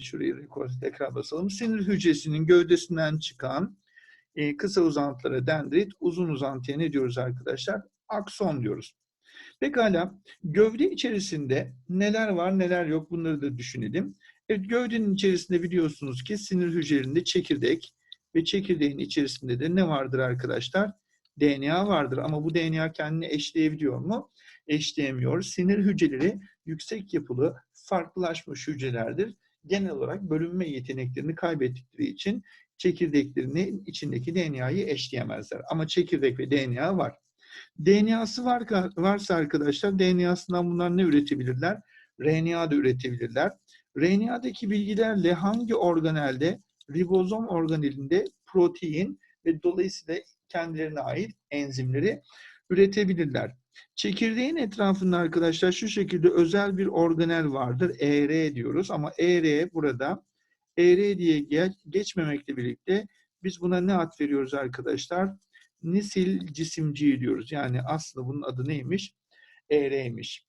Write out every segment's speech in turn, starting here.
şurayı rekor tekrar basalım. Sinir hücresinin gövdesinden çıkan e, kısa uzantılara dendrit, uzun uzantıya ne diyoruz arkadaşlar? Akson diyoruz. Pekala, gövde içerisinde neler var neler yok bunları da düşünelim. Evet, gövdenin içerisinde biliyorsunuz ki sinir hücrelerinde çekirdek ve çekirdeğin içerisinde de ne vardır arkadaşlar? DNA vardır ama bu DNA kendini eşleyebiliyor mu? Eşleyemiyor. Sinir hücreleri yüksek yapılı, farklılaşmış hücrelerdir. Genel olarak bölünme yeteneklerini kaybettikleri için çekirdeklerinin içindeki DNA'yı eşleyemezler. Ama çekirdek ve DNA var. DNA'sı var, varsa arkadaşlar DNA'sından bunlar ne üretebilirler? RNA da üretebilirler. RNA'daki bilgilerle hangi organelde? Ribozom organelinde protein ve dolayısıyla kendilerine ait enzimleri üretebilirler. Çekirdeğin etrafında arkadaşlar şu şekilde özel bir organel vardır. ER diyoruz ama ER burada ER diye geçmemekle birlikte biz buna ne ad veriyoruz arkadaşlar? Nisil cisimci diyoruz. Yani aslında bunun adı neymiş? ER'ymiş.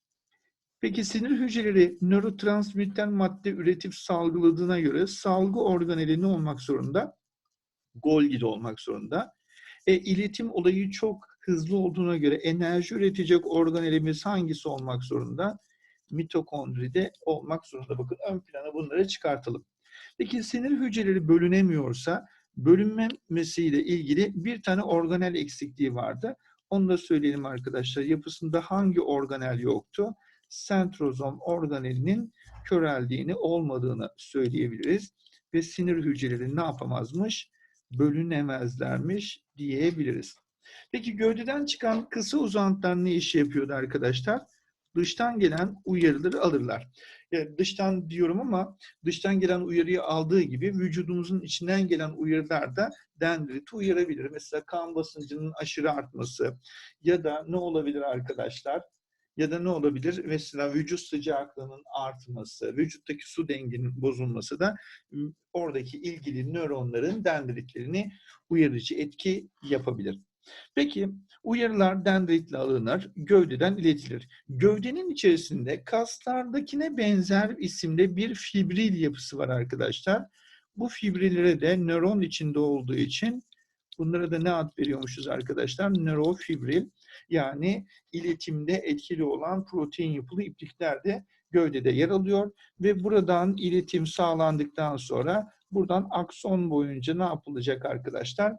Peki sinir hücreleri nörotransmitter madde üretip salgıladığına göre salgı organeli ne olmak zorunda? Golgi'de olmak zorunda. E, iletim olayı çok hızlı olduğuna göre enerji üretecek organelimiz hangisi olmak zorunda? Mitokondride olmak zorunda. Bakın ön plana bunları çıkartalım. Peki sinir hücreleri bölünemiyorsa bölünmemesiyle ilgili bir tane organel eksikliği vardı. Onu da söyleyelim arkadaşlar. Yapısında hangi organel yoktu? Sentrozom organelinin köreldiğini olmadığını söyleyebiliriz. Ve sinir hücreleri ne yapamazmış? Bölünemezlermiş diyebiliriz. Peki gövdeden çıkan kısa uzantılar ne iş yapıyordu arkadaşlar? Dıştan gelen uyarıları alırlar. Yani dıştan diyorum ama dıştan gelen uyarıyı aldığı gibi vücudumuzun içinden gelen uyarılar da dendriti uyarabilir. Mesela kan basıncının aşırı artması ya da ne olabilir arkadaşlar? Ya da ne olabilir? Mesela vücut sıcaklığının artması, vücuttaki su dengenin bozulması da oradaki ilgili nöronların dendritlerini uyarıcı etki yapabilir. Peki uyarılar dendritle alınır, gövdeden iletilir. Gövdenin içerisinde kaslardakine benzer isimde bir fibril yapısı var arkadaşlar. Bu fibrillere de nöron içinde olduğu için bunlara da ne ad veriyormuşuz arkadaşlar? Nörofibril yani iletimde etkili olan protein yapılı iplikler de gövdede yer alıyor ve buradan iletim sağlandıktan sonra Buradan akson boyunca ne yapılacak arkadaşlar?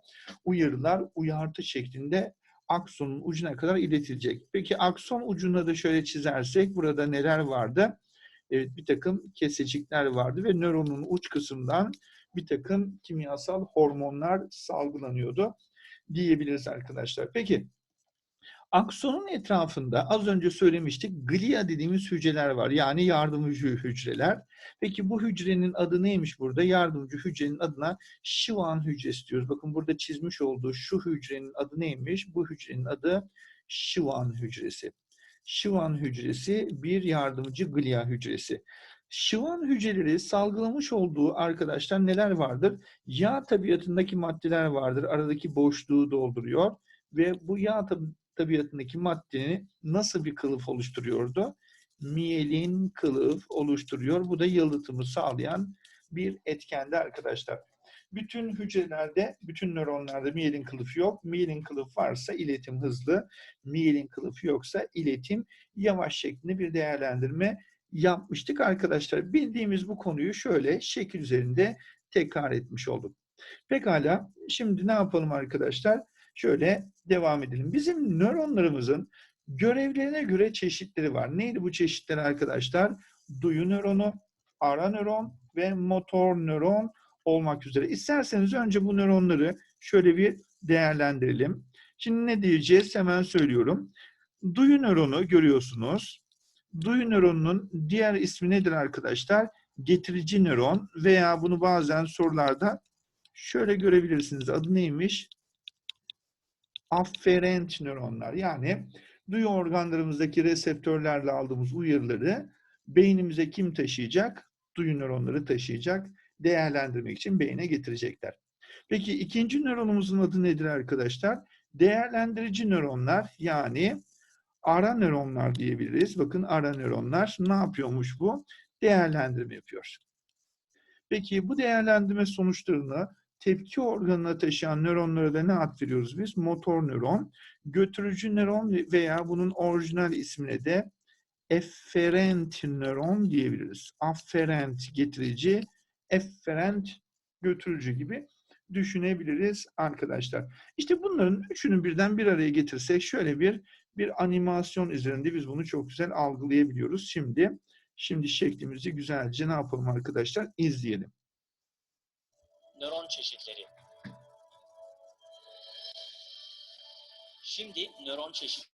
Uyarılar uyartı şeklinde aksonun ucuna kadar iletilecek. Peki akson ucuna da şöyle çizersek burada neler vardı? Evet bir takım kesecikler vardı ve nöronun uç kısmından bir takım kimyasal hormonlar salgılanıyordu diyebiliriz arkadaşlar. Peki Aksonun etrafında az önce söylemiştik glia dediğimiz hücreler var. Yani yardımcı hücreler. Peki bu hücrenin adı neymiş burada? Yardımcı hücrenin adına Schwann hücresi diyoruz. Bakın burada çizmiş olduğu şu hücrenin adı neymiş? Bu hücrenin adı Schwann hücresi. Schwann hücresi bir yardımcı glia hücresi. Schwann hücreleri salgılamış olduğu arkadaşlar neler vardır? Yağ tabiatındaki maddeler vardır. Aradaki boşluğu dolduruyor ve bu yağ tabiatındaki maddenin nasıl bir kılıf oluşturuyordu? Miyelin kılıf oluşturuyor. Bu da yalıtımı sağlayan bir etkendi arkadaşlar. Bütün hücrelerde, bütün nöronlarda miyelin kılıfı yok. Miyelin kılıf varsa iletim hızlı. Miyelin kılıfı yoksa iletim yavaş şeklinde bir değerlendirme yapmıştık arkadaşlar. Bildiğimiz bu konuyu şöyle şekil üzerinde tekrar etmiş olduk. Pekala şimdi ne yapalım arkadaşlar? Şöyle devam edelim. Bizim nöronlarımızın görevlerine göre çeşitleri var. Neydi bu çeşitler arkadaşlar? Duyu nöronu, ara nöron ve motor nöron olmak üzere. İsterseniz önce bu nöronları şöyle bir değerlendirelim. Şimdi ne diyeceğiz? Hemen söylüyorum. Duyu nöronu görüyorsunuz. Duyu nöronunun diğer ismi nedir arkadaşlar? Getirici nöron veya bunu bazen sorularda şöyle görebilirsiniz. Adı neymiş? Afferent nöronlar yani duyu organlarımızdaki reseptörlerle aldığımız uyarıları beynimize kim taşıyacak? Duyu nöronları taşıyacak. Değerlendirmek için beyne getirecekler. Peki ikinci nöronumuzun adı nedir arkadaşlar? Değerlendirici nöronlar yani ara nöronlar diyebiliriz. Bakın ara nöronlar ne yapıyormuş bu? Değerlendirme yapıyor. Peki bu değerlendirme sonuçlarını tepki organına taşıyan nöronlara da ne ad veriyoruz biz? Motor nöron. Götürücü nöron veya bunun orijinal ismine de efferent nöron diyebiliriz. Afferent getirici, efferent götürücü gibi düşünebiliriz arkadaşlar. İşte bunların üçünü birden bir araya getirsek şöyle bir bir animasyon üzerinde biz bunu çok güzel algılayabiliyoruz. Şimdi şimdi şeklimizi güzelce ne yapalım arkadaşlar? İzleyelim. Nöron çeşitleri. Şimdi nöron çeşit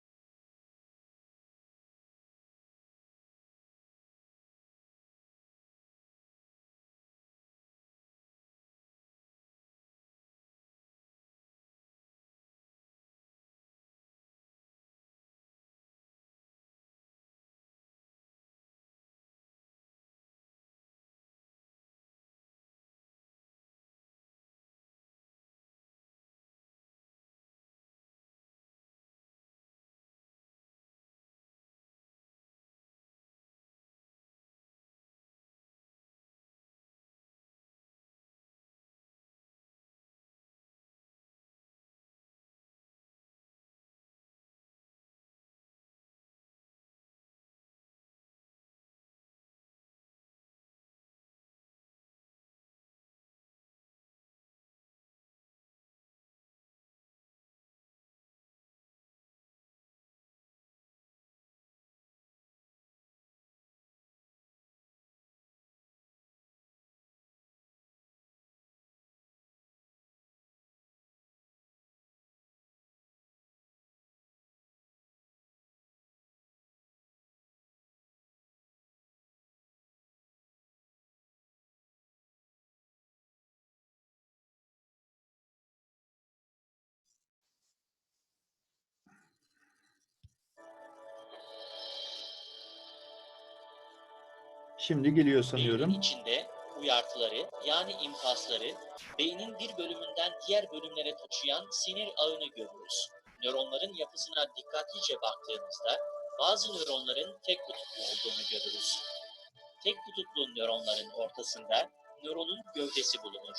Şimdi geliyor sanıyorum. beynin içinde uyartıları yani impasları beynin bir bölümünden diğer bölümlere taşıyan sinir ağını görürüz. Nöronların yapısına dikkatlice baktığımızda bazı nöronların tek kutuplu olduğunu görürüz. Tek kutuplu nöronların ortasında nöronun gövdesi bulunur.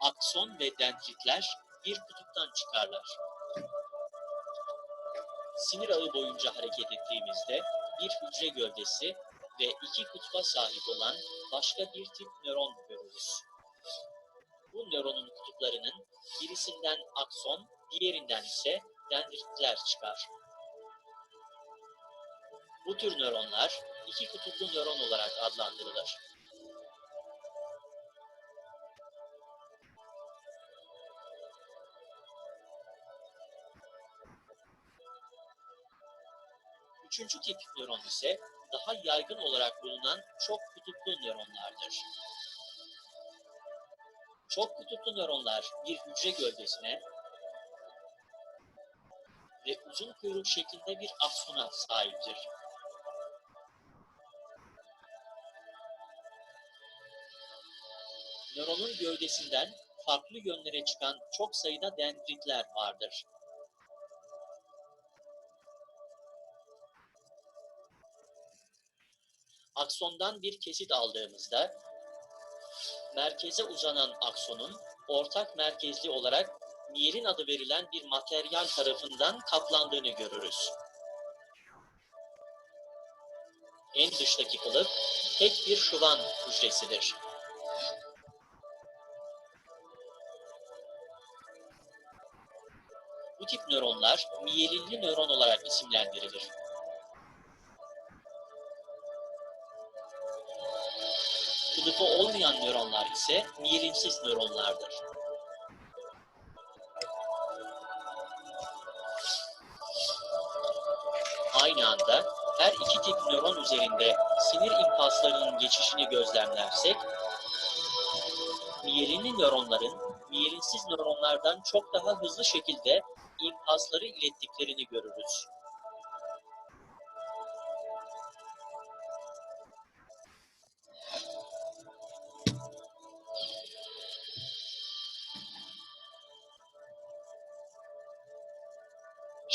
Akson ve dendritler bir kutuptan çıkarlar. Sinir ağı boyunca hareket ettiğimizde bir hücre gövdesi ve iki kutba sahip olan başka bir tip nöron görürüz. Bu nöronun kutuplarının birisinden akson, diğerinden ise dendritler çıkar. Bu tür nöronlar iki kutuplu nöron olarak adlandırılır. Üçüncü tip nöron ise daha yaygın olarak bulunan çok kutuplu nöronlardır. Çok kutuplu nöronlar bir hücre gövdesine ve uzun kuyruk şeklinde bir aksona sahiptir. Nöronun gövdesinden farklı yönlere çıkan çok sayıda dendritler vardır. Aksondan bir kesit aldığımızda merkeze uzanan aksonun ortak merkezli olarak miyelin adı verilen bir materyal tarafından kaplandığını görürüz. En dıştaki kılıf tek bir şuvan hücresidir. Bu tip nöronlar miyelinli nöron olarak isimlendirilir. Kılıfı olmayan nöronlar ise miyelinsiz nöronlardır. Aynı anda her iki tip nöron üzerinde sinir impaslarının geçişini gözlemlersek, miyelinli nöronların miyelinsiz nöronlardan çok daha hızlı şekilde impasları ilettiklerini görürüz.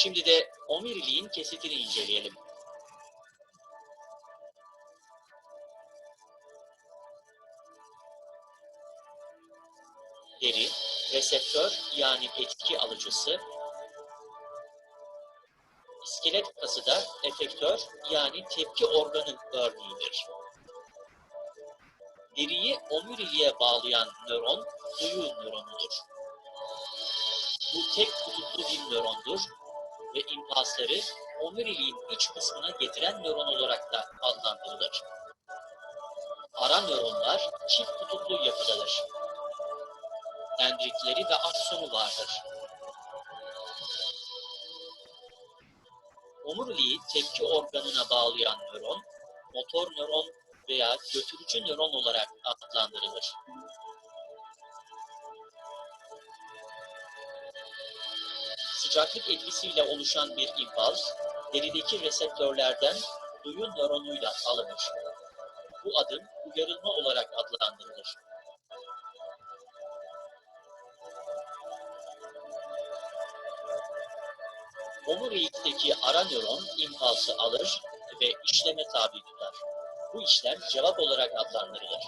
Şimdi de omiriliğin kesitini inceleyelim. deri, reseptör yani etki alıcısı, iskelet kası da efektör yani tepki organı örneğidir. Deriyi omuriliğe bağlayan nöron duyu nöronudur. Bu tek kutuplu bir nörondur ve impulsları omuriliğin iç kısmına getiren nöron olarak da adlandırılır. Ara nöronlar çift kutuplu yapıdadır. Dendritleri ve aksonu vardır. Omuriliği tepki organına bağlayan nöron, motor nöron veya götürücü nöron olarak adlandırılır. Sıcaklık etkisiyle oluşan bir impuls, derideki reseptörlerden duyu nöronuyla alınır. Bu adım uyarılma olarak adlandırılır. Omurilikteki ara nöron impulsı alır ve işleme tabi tutar. Bu işlem cevap olarak adlandırılır.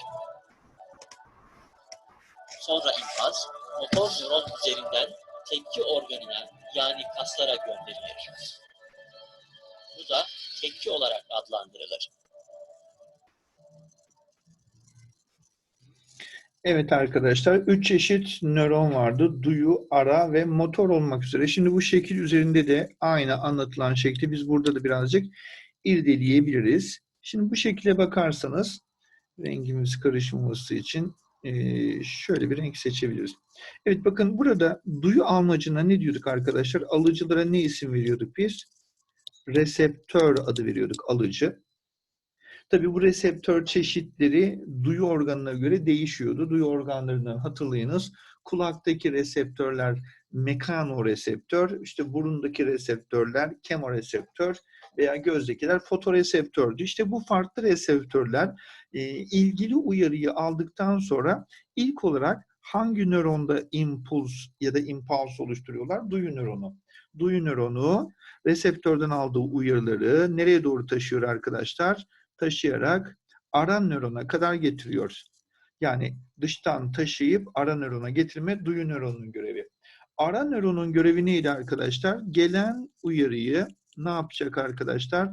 Sonra impuls, motor nöron üzerinden tepki organına yani kaslara gönderilir. Bu da tepki olarak adlandırılır. Evet arkadaşlar, üç çeşit nöron vardı. Duyu, ara ve motor olmak üzere. Şimdi bu şekil üzerinde de aynı anlatılan şekli biz burada da birazcık irdeleyebiliriz. Şimdi bu şekilde bakarsanız rengimiz karışmaması için şöyle bir renk seçebiliriz. Evet bakın burada duyu almacına ne diyorduk arkadaşlar? Alıcılara ne isim veriyorduk biz? Reseptör adı veriyorduk alıcı. Tabii bu reseptör çeşitleri duyu organına göre değişiyordu. Duyu organlarından hatırlayınız. Kulaktaki reseptörler mekanoreseptör, işte burundaki reseptörler kemoreseptör veya gözdekiler fotoreseptördü. İşte bu farklı reseptörler e, ilgili uyarıyı aldıktan sonra ilk olarak hangi nöronda impuls ya da impuls oluşturuyorlar? Duyu nöronu. Duyu nöronu reseptörden aldığı uyarıları nereye doğru taşıyor arkadaşlar? taşıyarak ara nörona kadar getiriyor. Yani dıştan taşıyıp ara nörona getirme duyu nöronunun görevi. Ara nöronun görevi neydi arkadaşlar? Gelen uyarıyı ne yapacak arkadaşlar?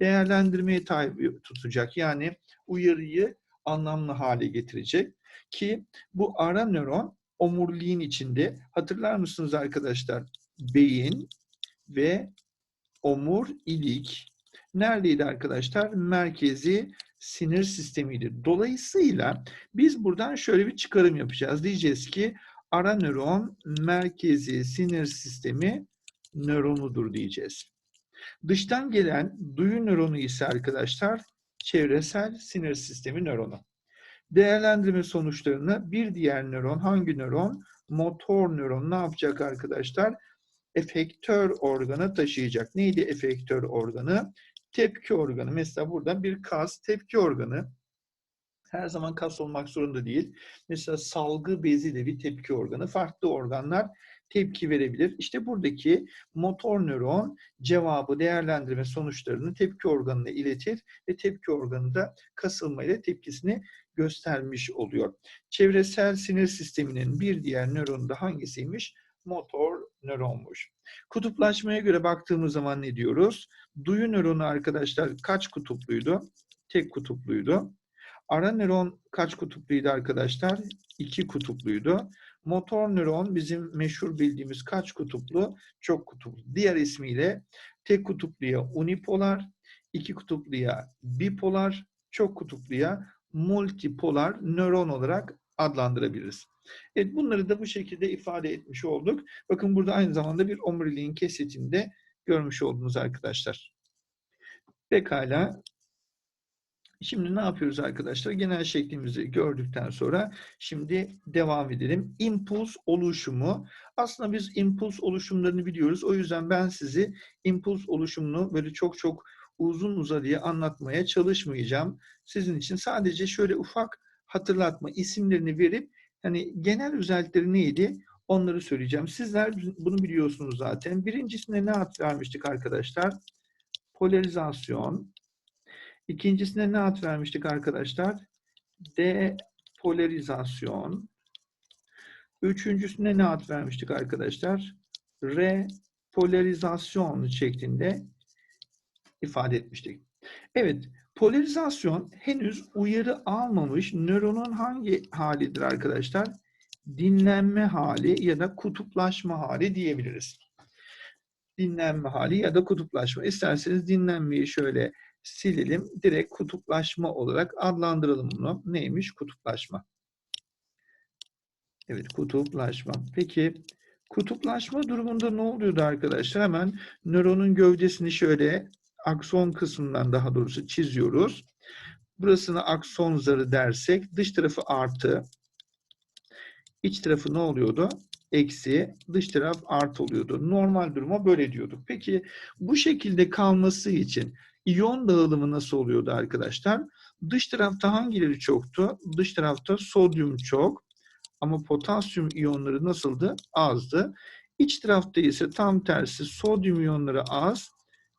Değerlendirmeye tabi tutacak. Yani uyarıyı anlamlı hale getirecek. Ki bu ara nöron omuriliğin içinde hatırlar mısınız arkadaşlar? Beyin ve omurilik neredeydi arkadaşlar? Merkezi sinir sistemiydi. Dolayısıyla biz buradan şöyle bir çıkarım yapacağız. Diyeceğiz ki ara nöron merkezi sinir sistemi nöronudur diyeceğiz. Dıştan gelen duyu nöronu ise arkadaşlar çevresel sinir sistemi nöronu. Değerlendirme sonuçlarını bir diğer nöron hangi nöron? Motor nöron ne yapacak arkadaşlar? Efektör organı taşıyacak. Neydi efektör organı? tepki organı. Mesela burada bir kas tepki organı. Her zaman kas olmak zorunda değil. Mesela salgı bezi de bir tepki organı. Farklı organlar tepki verebilir. İşte buradaki motor nöron cevabı değerlendirme sonuçlarını tepki organına iletir ve tepki organı da kasılmayla tepkisini göstermiş oluyor. Çevresel sinir sisteminin bir diğer nöronu da hangisiymiş? Motor nöronmuş. Kutuplaşmaya göre baktığımız zaman ne diyoruz? Duyu nöronu arkadaşlar kaç kutupluydu? Tek kutupluydu. Ara nöron kaç kutupluydu arkadaşlar? İki kutupluydu. Motor nöron bizim meşhur bildiğimiz kaç kutuplu? Çok kutuplu. Diğer ismiyle tek kutupluya unipolar, iki kutupluya bipolar, çok kutupluya multipolar nöron olarak adlandırabiliriz. Evet bunları da bu şekilde ifade etmiş olduk. Bakın burada aynı zamanda bir omuriliğin kesitini de görmüş oldunuz arkadaşlar. Pekala. Şimdi ne yapıyoruz arkadaşlar? Genel şeklimizi gördükten sonra şimdi devam edelim. İmpuls oluşumu. Aslında biz impuls oluşumlarını biliyoruz. O yüzden ben sizi impuls oluşumunu böyle çok çok uzun uzadıya anlatmaya çalışmayacağım. Sizin için sadece şöyle ufak hatırlatma isimlerini verip hani genel özellikleri neydi? Onları söyleyeceğim. Sizler bunu biliyorsunuz zaten. Birincisine ne ad vermiştik arkadaşlar? Polarizasyon. İkincisine ne ad vermiştik arkadaşlar? Depolarizasyon. Üçüncüsüne ne ad vermiştik arkadaşlar? Repolarizasyon şeklinde ifade etmiştik. Evet, polarizasyon henüz uyarı almamış nöronun hangi halidir arkadaşlar? Dinlenme hali ya da kutuplaşma hali diyebiliriz. Dinlenme hali ya da kutuplaşma. İsterseniz dinlenmeyi şöyle silelim. Direkt kutuplaşma olarak adlandıralım bunu. Neymiş? Kutuplaşma. Evet, kutuplaşma. Peki kutuplaşma durumunda ne oluyordu arkadaşlar? Hemen nöronun gövdesini şöyle akson kısmından daha doğrusu çiziyoruz. Burasını akson zarı dersek dış tarafı artı, iç tarafı ne oluyordu? Eksi, dış taraf artı oluyordu. Normal duruma böyle diyorduk. Peki bu şekilde kalması için iyon dağılımı nasıl oluyordu arkadaşlar? Dış tarafta hangileri çoktu? Dış tarafta sodyum çok ama potasyum iyonları nasıldı? Azdı. İç tarafta ise tam tersi sodyum iyonları az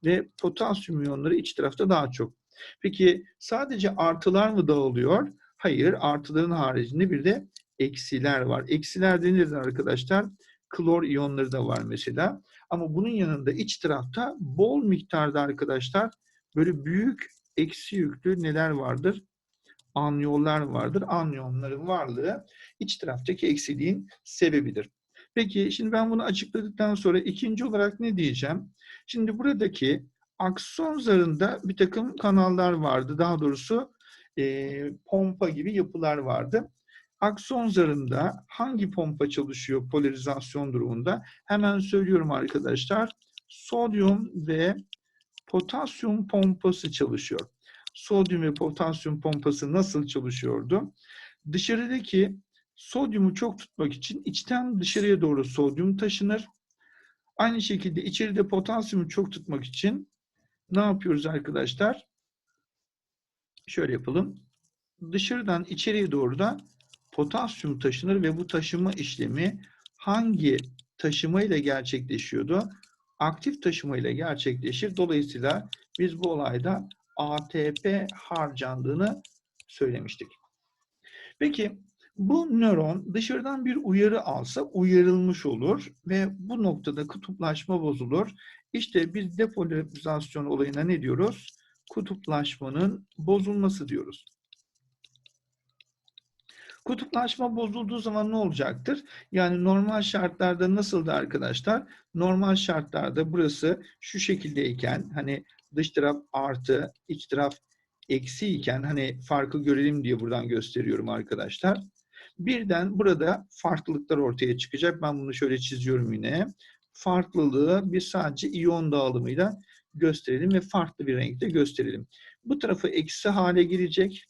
ve potasyum iyonları iç tarafta daha çok. Peki sadece artılar mı dağılıyor? Hayır, artıların haricinde bir de eksiler var. Eksiler denir arkadaşlar. Klor iyonları da var mesela. Ama bunun yanında iç tarafta bol miktarda arkadaşlar böyle büyük eksi yüklü neler vardır? Anyonlar vardır. Anyonların varlığı iç taraftaki eksiliğin sebebidir. Peki şimdi ben bunu açıkladıktan sonra ikinci olarak ne diyeceğim? Şimdi buradaki akson zarında bir takım kanallar vardı. Daha doğrusu e, pompa gibi yapılar vardı. Akson zarında hangi pompa çalışıyor polarizasyon durumunda? Hemen söylüyorum arkadaşlar. Sodyum ve potasyum pompası çalışıyor. Sodyum ve potasyum pompası nasıl çalışıyordu? Dışarıdaki sodyumu çok tutmak için içten dışarıya doğru sodyum taşınır. Aynı şekilde içeride potasyumu çok tutmak için ne yapıyoruz arkadaşlar? Şöyle yapalım. Dışarıdan içeriye doğru da potasyum taşınır ve bu taşıma işlemi hangi taşıma ile gerçekleşiyordu? Aktif taşıma ile gerçekleşir. Dolayısıyla biz bu olayda ATP harcandığını söylemiştik. Peki bu nöron dışarıdan bir uyarı alsa uyarılmış olur ve bu noktada kutuplaşma bozulur. İşte biz depolarizasyon olayına ne diyoruz? Kutuplaşmanın bozulması diyoruz. Kutuplaşma bozulduğu zaman ne olacaktır? Yani normal şartlarda nasıldı arkadaşlar? Normal şartlarda burası şu şekildeyken hani dış taraf artı, iç taraf eksi iken hani farkı görelim diye buradan gösteriyorum arkadaşlar. Birden burada farklılıklar ortaya çıkacak. Ben bunu şöyle çiziyorum yine. Farklılığı biz sadece iyon dağılımıyla gösterelim ve farklı bir renkte gösterelim. Bu tarafı eksi hale gelecek.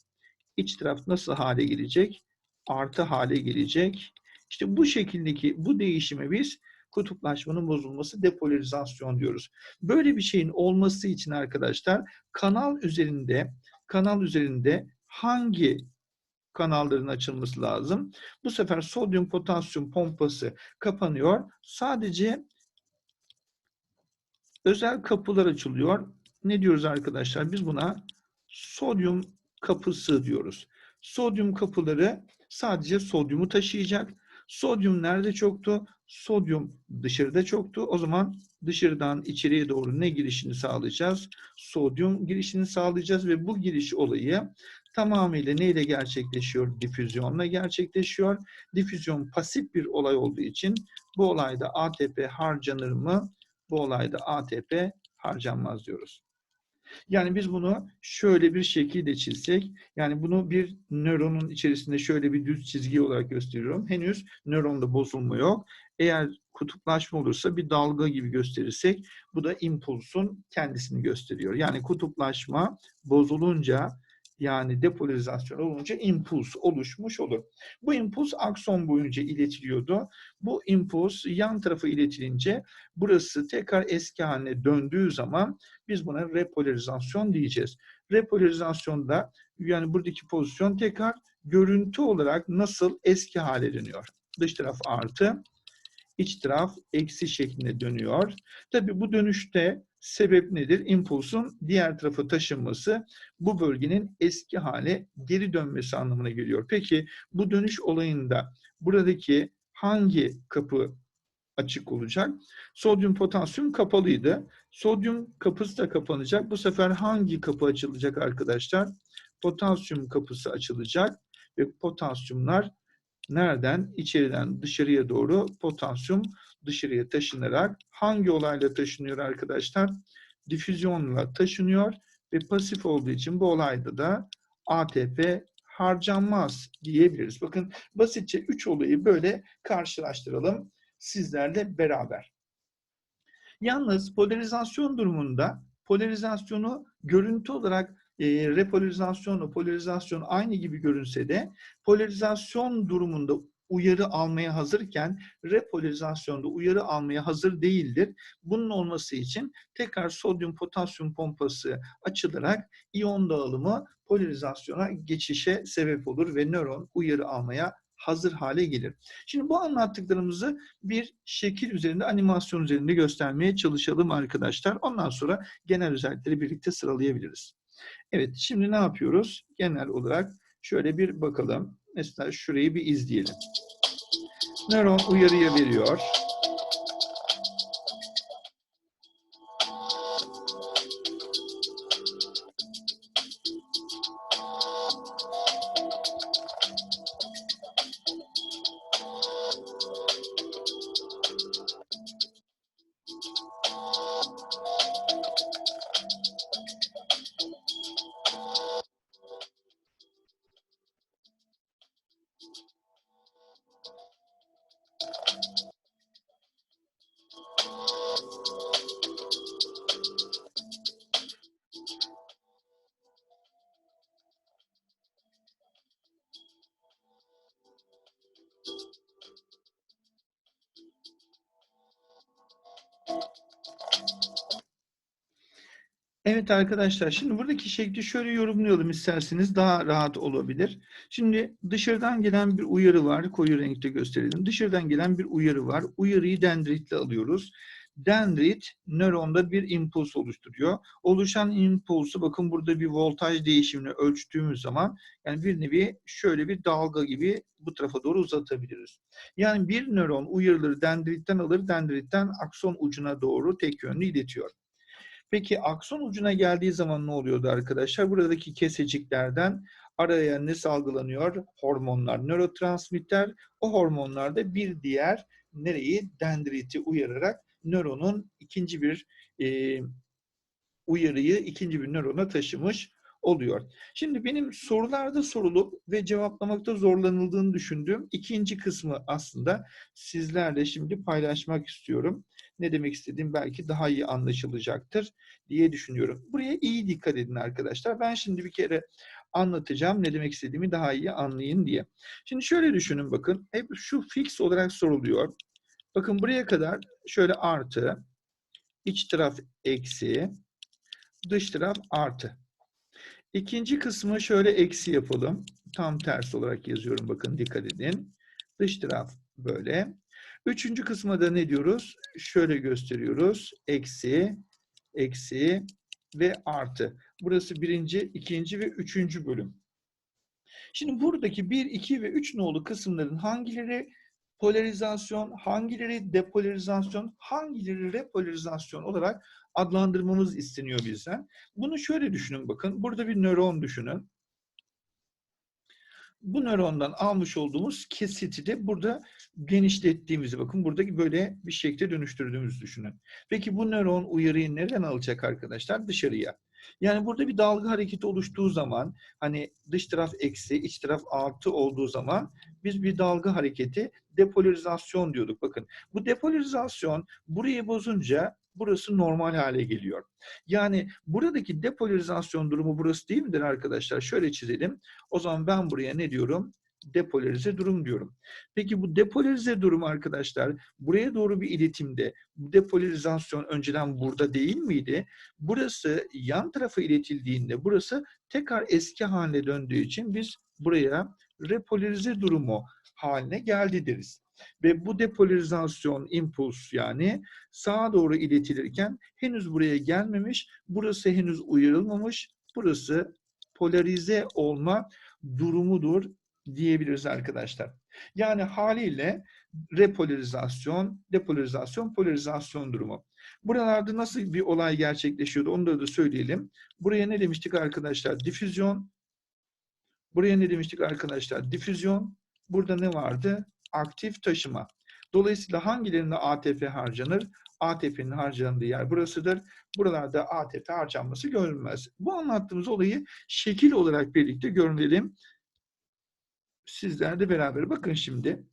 İç taraf nasıl hale gelecek? Artı hale gelecek. İşte bu şekildeki bu değişime biz kutuplaşmanın bozulması depolarizasyon diyoruz. Böyle bir şeyin olması için arkadaşlar kanal üzerinde kanal üzerinde hangi kanalların açılması lazım? Bu sefer sodyum potasyum pompası kapanıyor. Sadece özel kapılar açılıyor. Ne diyoruz arkadaşlar? Biz buna sodyum kapısı diyoruz. Sodyum kapıları sadece sodyumu taşıyacak. Sodyum nerede çoktu? Sodyum dışarıda çoktu. O zaman dışarıdan içeriye doğru ne girişini sağlayacağız? Sodyum girişini sağlayacağız ve bu giriş olayı tamamıyla neyle gerçekleşiyor? Difüzyonla gerçekleşiyor. Difüzyon pasif bir olay olduğu için bu olayda ATP harcanır mı? Bu olayda ATP harcanmaz diyoruz. Yani biz bunu şöyle bir şekilde çizsek, yani bunu bir nöronun içerisinde şöyle bir düz çizgi olarak gösteriyorum. Henüz nöronda bozulma yok. Eğer kutuplaşma olursa bir dalga gibi gösterirsek, bu da impulsun kendisini gösteriyor. Yani kutuplaşma bozulunca, yani depolarizasyon olunca impuls oluşmuş olur. Bu impuls akson boyunca iletiliyordu. Bu impuls yan tarafa iletilince burası tekrar eski haline döndüğü zaman biz buna repolarizasyon diyeceğiz. Repolarizasyonda yani buradaki pozisyon tekrar görüntü olarak nasıl eski hale dönüyor. Dış taraf artı, iç taraf eksi şeklinde dönüyor. Tabii bu dönüşte sebep nedir? İmpulsun diğer tarafa taşınması bu bölgenin eski hale geri dönmesi anlamına geliyor. Peki bu dönüş olayında buradaki hangi kapı açık olacak? Sodyum potasyum kapalıydı. Sodyum kapısı da kapanacak. Bu sefer hangi kapı açılacak arkadaşlar? Potasyum kapısı açılacak ve potasyumlar nereden? İçeriden dışarıya doğru potasyum dışarıya taşınarak hangi olayla taşınıyor arkadaşlar? Difüzyonla taşınıyor ve pasif olduğu için bu olayda da ATP harcanmaz diyebiliriz. Bakın basitçe 3 olayı böyle karşılaştıralım sizlerle beraber. Yalnız polarizasyon durumunda polarizasyonu görüntü olarak e, repolarizasyonla polarizasyon aynı gibi görünse de polarizasyon durumunda uyarı almaya hazırken repolarizasyonda uyarı almaya hazır değildir. Bunun olması için tekrar sodyum potasyum pompası açılarak iyon dağılımı polarizasyona geçişe sebep olur ve nöron uyarı almaya hazır hale gelir. Şimdi bu anlattıklarımızı bir şekil üzerinde, animasyon üzerinde göstermeye çalışalım arkadaşlar. Ondan sonra genel özellikleri birlikte sıralayabiliriz. Evet, şimdi ne yapıyoruz? Genel olarak şöyle bir bakalım. Mesela şurayı bir izleyelim. Nöron uyarıya veriyor. Evet arkadaşlar, şimdi buradaki şekli şöyle yorumlayalım isterseniz daha rahat olabilir. Şimdi dışarıdan gelen bir uyarı var, koyu renkte gösterelim. Dışarıdan gelen bir uyarı var. Uyarıyı dendritle alıyoruz. Dendrit nöronda bir impuls oluşturuyor. Oluşan impulsu bakın burada bir voltaj değişimini ölçtüğümüz zaman yani bir nevi şöyle bir dalga gibi bu tarafa doğru uzatabiliriz. Yani bir nöron uyarıları dendritten alır, dendritten akson ucuna doğru tek yönlü iletiyor. Peki akson ucuna geldiği zaman ne oluyordu arkadaşlar? Buradaki keseciklerden araya ne salgılanıyor? Hormonlar, nörotransmitter. O hormonlar da bir diğer nereyi? Dendriti uyararak nöronun ikinci bir e, uyarıyı ikinci bir nörona taşımış oluyor. Şimdi benim sorularda sorulup ve cevaplamakta zorlanıldığını düşündüğüm ikinci kısmı aslında sizlerle şimdi paylaşmak istiyorum. Ne demek istediğim belki daha iyi anlaşılacaktır diye düşünüyorum. Buraya iyi dikkat edin arkadaşlar. Ben şimdi bir kere anlatacağım ne demek istediğimi daha iyi anlayın diye. Şimdi şöyle düşünün bakın. Hep şu fix olarak soruluyor. Bakın buraya kadar şöyle artı, iç taraf eksi, dış taraf artı. İkinci kısmı şöyle eksi yapalım. Tam ters olarak yazıyorum bakın dikkat edin. Dış taraf böyle. Üçüncü kısma da ne diyoruz? Şöyle gösteriyoruz. Eksi, eksi ve artı. Burası birinci, ikinci ve üçüncü bölüm. Şimdi buradaki 1, 2 ve 3 nolu kısımların hangileri polarizasyon, hangileri depolarizasyon, hangileri repolarizasyon olarak adlandırmamız isteniyor bizden. Bunu şöyle düşünün bakın. Burada bir nöron düşünün. Bu nörondan almış olduğumuz kesiti de burada genişlettiğimizi bakın buradaki böyle bir şekilde dönüştürdüğümüzü düşünün. Peki bu nöron uyarıyı nereden alacak arkadaşlar? Dışarıya. Yani burada bir dalga hareketi oluştuğu zaman hani dış taraf eksi, iç taraf artı olduğu zaman biz bir dalga hareketi depolarizasyon diyorduk. Bakın bu depolarizasyon burayı bozunca burası normal hale geliyor. Yani buradaki depolarizasyon durumu burası değil midir arkadaşlar? Şöyle çizelim. O zaman ben buraya ne diyorum? depolarize durum diyorum. Peki bu depolarize durum arkadaşlar buraya doğru bir iletimde depolarizasyon önceden burada değil miydi? Burası yan tarafa iletildiğinde burası tekrar eski haline döndüğü için biz buraya repolarize durumu haline geldi deriz. Ve bu depolarizasyon impuls yani sağa doğru iletilirken henüz buraya gelmemiş, burası henüz uyarılmamış, burası polarize olma durumudur diyebiliriz arkadaşlar. Yani haliyle repolarizasyon, depolarizasyon, polarizasyon durumu. Buralarda nasıl bir olay gerçekleşiyordu onu da söyleyelim. Buraya ne demiştik arkadaşlar? Difüzyon. Buraya ne demiştik arkadaşlar? Difüzyon. Burada ne vardı? Aktif taşıma. Dolayısıyla hangilerinde ATP harcanır? ATP'nin harcandığı yer burasıdır. Buralarda ATP harcanması görülmez. Bu anlattığımız olayı şekil olarak birlikte görelim. Sizler de beraber bakın şimdi.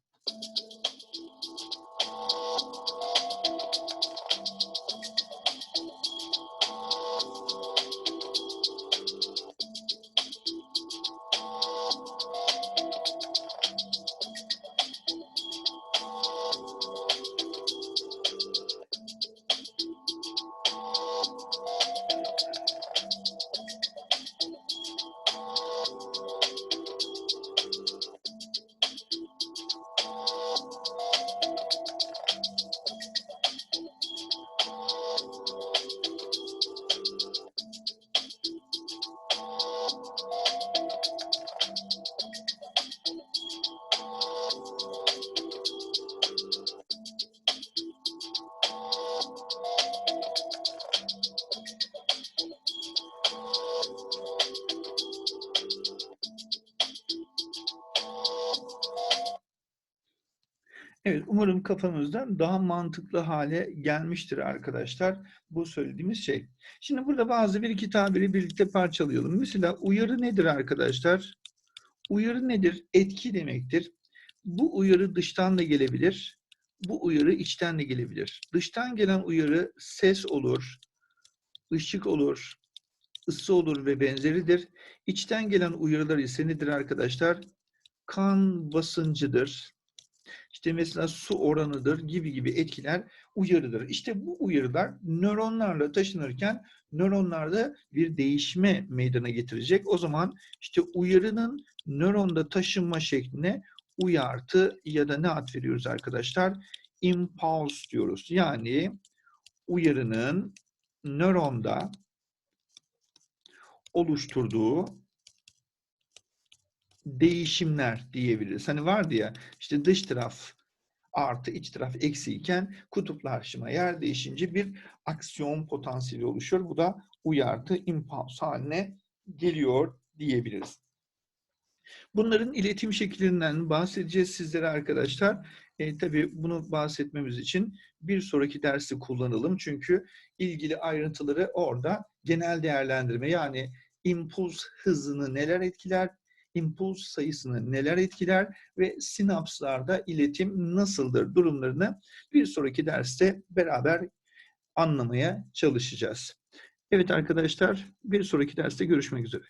Evet, umarım kafanızda daha mantıklı hale gelmiştir arkadaşlar bu söylediğimiz şey. Şimdi burada bazı bir iki tabiri birlikte parçalayalım. Mesela uyarı nedir arkadaşlar? Uyarı nedir? Etki demektir. Bu uyarı dıştan da gelebilir. Bu uyarı içten de gelebilir. Dıştan gelen uyarı ses olur, ışık olur, ısı olur ve benzeridir. İçten gelen uyarılar ise nedir arkadaşlar? Kan basıncıdır, işte mesela su oranıdır gibi gibi etkiler uyarıdır. İşte bu uyarılar nöronlarla taşınırken nöronlarda bir değişme meydana getirecek. O zaman işte uyarının nöronda taşınma şekline uyartı ya da ne ad veriyoruz arkadaşlar? Impulse diyoruz. Yani uyarının nöronda oluşturduğu değişimler diyebiliriz. Hani vardı ya işte dış taraf artı iç taraf eksi iken kutuplar aşıma yer değişince bir aksiyon potansiyeli oluşuyor. Bu da uyartı impuls haline geliyor diyebiliriz. Bunların iletim şekillerinden bahsedeceğiz sizlere arkadaşlar. E, tabii bunu bahsetmemiz için bir sonraki dersi kullanalım. Çünkü ilgili ayrıntıları orada genel değerlendirme yani impuls hızını neler etkiler, impuls sayısını neler etkiler ve sinapslarda iletim nasıldır durumlarını bir sonraki derste beraber anlamaya çalışacağız. Evet arkadaşlar bir sonraki derste görüşmek üzere.